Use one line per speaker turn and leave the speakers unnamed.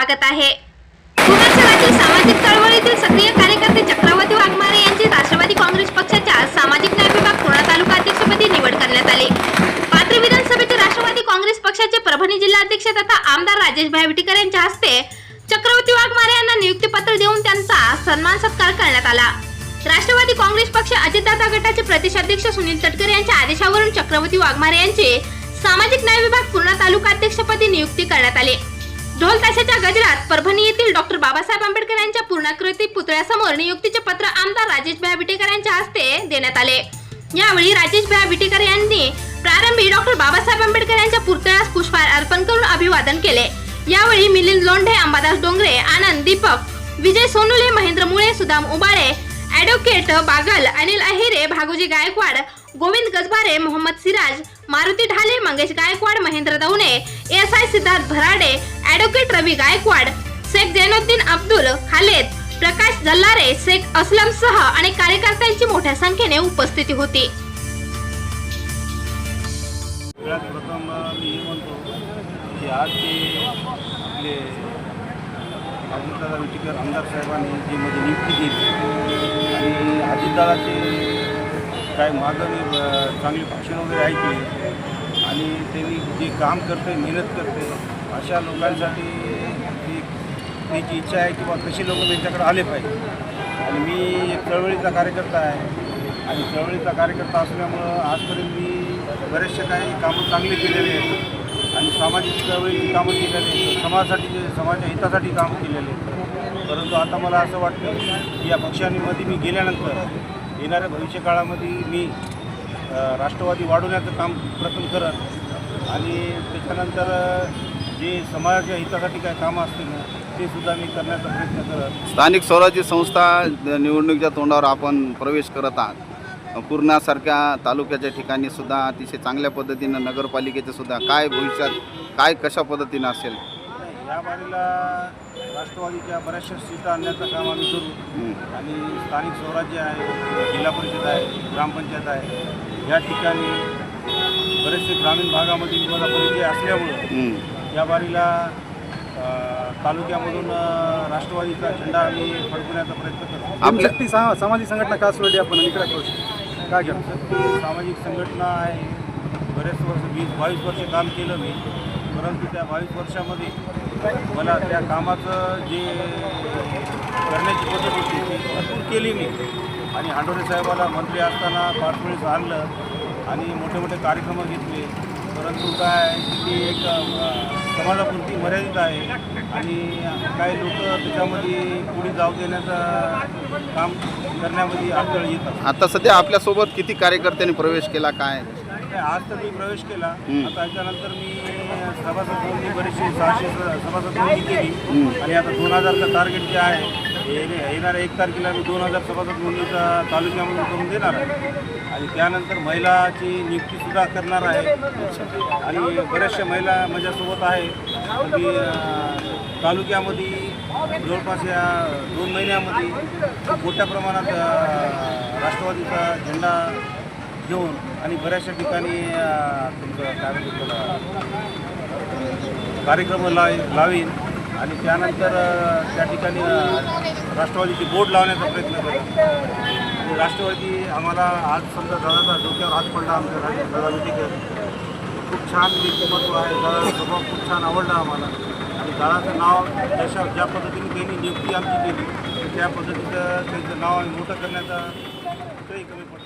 स्वागत आहे. सामाजिक चळवळीतील सक्रिय कार्यकर्ते चक्रवर्ती वाघमारे यांची राष्ट्रवादी काँग्रेस पक्षाच्या सामाजिक न्याय विभाग पूर्णा तालुका अध्यक्षपदी निवड करण्यात आली. पात्र विधानसभेचे राष्ट्रवादी काँग्रेस पक्षाचे परभणी जिल्हाध्यक्ष तथा आमदार राजेश भाई विटीकर यांच्या हस्ते चक्रवर्ती वाघमारे यांना नियुक्तीपत्र देऊन त्यांचा सन्मान सत्कार करण्यात आला. राष्ट्रवादी काँग्रेस पक्ष अजितदादा गटाचे प्रदेशाध्यक्ष सुनील तटकरे यांच्या आदेशावरून चक्रवर्ती वाघमारे यांचे सामाजिक न्याय विभाग पूर्णा तालुका अध्यक्षपदी नियुक्ती करण्यात आली. ढोल ताशाच्या गजरात परभणी येथील डॉक्टर बाबासाहेब आंबेडकर यांच्या पूर्णाकृती पुतळ्यासमोर नियुक्तीचे पत्र आमदार राजेश भया विटेकर यांच्या हस्ते देण्यात आले. यावेळी राजेश भया विटेकर यांनी प्रारंभी डॉक्टर बाबासाहेब आंबेडकर यांच्या पुतळ्यास पुष्पहार अर्पण करून अभिवादन केले. यावेळी मिलिंद लोंढे अंबादास डोंगरे आनंद Deepak Vijay Sonule Mahendra Mule Sudam Ubale advocate Bagal Anil Ahire Bhagoji Gaikwad Govind Gajbare Mohammad Siraj Maruti Dhale Mangesh Gaikwad Mahendra Daune S I Siddharth Bharade advocate Ravi Gaikwad Shaikh Zainuddin Abdul Khaled Prakash Jallare Shaikh Aslam सह अनेक कार्यकर्त्यांची मोठ्या संख्येने उपस्थिती होती.
प्रथम मी म्हणतो की आज आपले अजितदादा विटीकर आमदार साहेबांनी जी मध्ये नियुक्ती केली आणि अजितदादाचे काय मागं मी चांगली भाषण वगैरे ऐकली. आणि मी जे काम करते मेहनत करते अशा लोकांसाठी ती त्याची इच्छा आहे की बा कशी लोक त्यांच्याकडे आले पाहिजे. आणि मी एक चळवळीचा कार्यकर्ता आहे. आणि चळवळीचा कार्यकर्ता असल्यामुळं आजपर्यंत मी बरेचसे काही कामं चांगले केलेले आहेत. आणि सामाजिक चळवळीची कामं केलेली आहेत. समाजासाठी जे समाजाच्या हितासाठी कामं केलेले आहेत. परंतु आता मला असं वाटतं की या पक्षांमध्ये मी गेल्यानंतर येणाऱ्या भविष्यकाळामध्ये मी राष्ट्रवादी वाढवण्याचं काम प्रथम करत आणि त्याच्यानंतर जे समाजाच्या हितासाठी काय कामं असतील ते सुद्धा मी करण्याचा प्रयत्न करत
स्थानिक स्वराज्य संस्था निवडणुकीच्या तोंडावर आपण प्रवेश करत आहात. पूर्णासारख्या तालुक्याच्या ठिकाणी सुद्धा अतिशय चांगल्या पद्धतीनं नगरपालिकेचं सुद्धा काय भविष्यात काय कशा पद्धतीनं असेल
या बारीला राष्ट्रवादीच्या बऱ्याचशा सीटा आणण्याचं काम आम्ही करू. आणि स्थानिक स्वराज्य आहे जिल्हा परिषद आहे ग्रामपंचायत आहे या ठिकाणी बरेचसे ग्रामीण भागामध्ये मला परिचय असल्यामुळं
हं.
या बारीला तालुक्यामधून राष्ट्रवादीचा झेंडा आम्ही फडकवण्याचा प्रयत्न करतो.
आपल्या
ती सा सामाजिक संघटना का सोडली आपण? इकडे करू शकतो काय
ती सामाजिक संघटना आहे. बरेच वर्ष वीस बावीस वर्ष काम केलं मी. परंतु त्या बावीस वर्षामध्ये मला त्या कामाचं जे करण्याची पद्धत होती ती भरपूर केली मी. आणि हांडोरे साहेबाला मंत्री असताना पाच वेळेस आणलं आणि मोठे मोठे कार्यक्रम घेतले. परंतु काय ती एक समाजापुरती मर्यादित आहे. आणि काही लोक त्याच्यामध्ये पुढे जाऊ देण्याचं काम करण्यामध्ये अडथळे येतात
आता सध्या आपल्यासोबत किती कार्यकर्त्यांनी प्रवेश केला काय?
आज तर मी प्रवेश केला. आता याच्यानंतर मी सभासद नोंदणी सहाशे सभासद नोंदणी केली. आणि आता दोन हजारचं टार्गेट जे आहे येणाऱ्या एक तारखेला मी दोन हजार सभासद नोंदणीचा तालुक्यामध्ये करून देणार आहे. आणि त्यानंतर महिलाची नियुक्तीसुद्धा करणार आहे. आणि बऱ्याचशा महिला माझ्यासोबत आहे. मी तालुक्यामध्ये जवळपास या दोन महिन्यामध्ये मोठ्या प्रमाणात राष्ट्रवादीचा झेंडा घेऊन आणि बऱ्याचशा ठिकाणी तुमचं काय कार्यक्रम लावी लावीन आणि त्यानंतर त्या ठिकाणी राष्ट्रवादीची बोट लावण्याचा प्रयत्न करेन आणि राष्ट्रवादी आम्हाला आज समजा दादाचा डोक्यावर हात पडला आमच्या दादा मिटीकर खूप छान व्यक्तिमत्व आहे दादाचा स्वभाव खूप छान आवडला आम्हाला. आणि दादाचं नाव जशा ज्या पद्धतीने त्यांनी नियुक्ती आमची केली त्या पद्धतीचं त्यांचं नाव आम्ही मोठं करण्याचा कुठेही कमी पडणार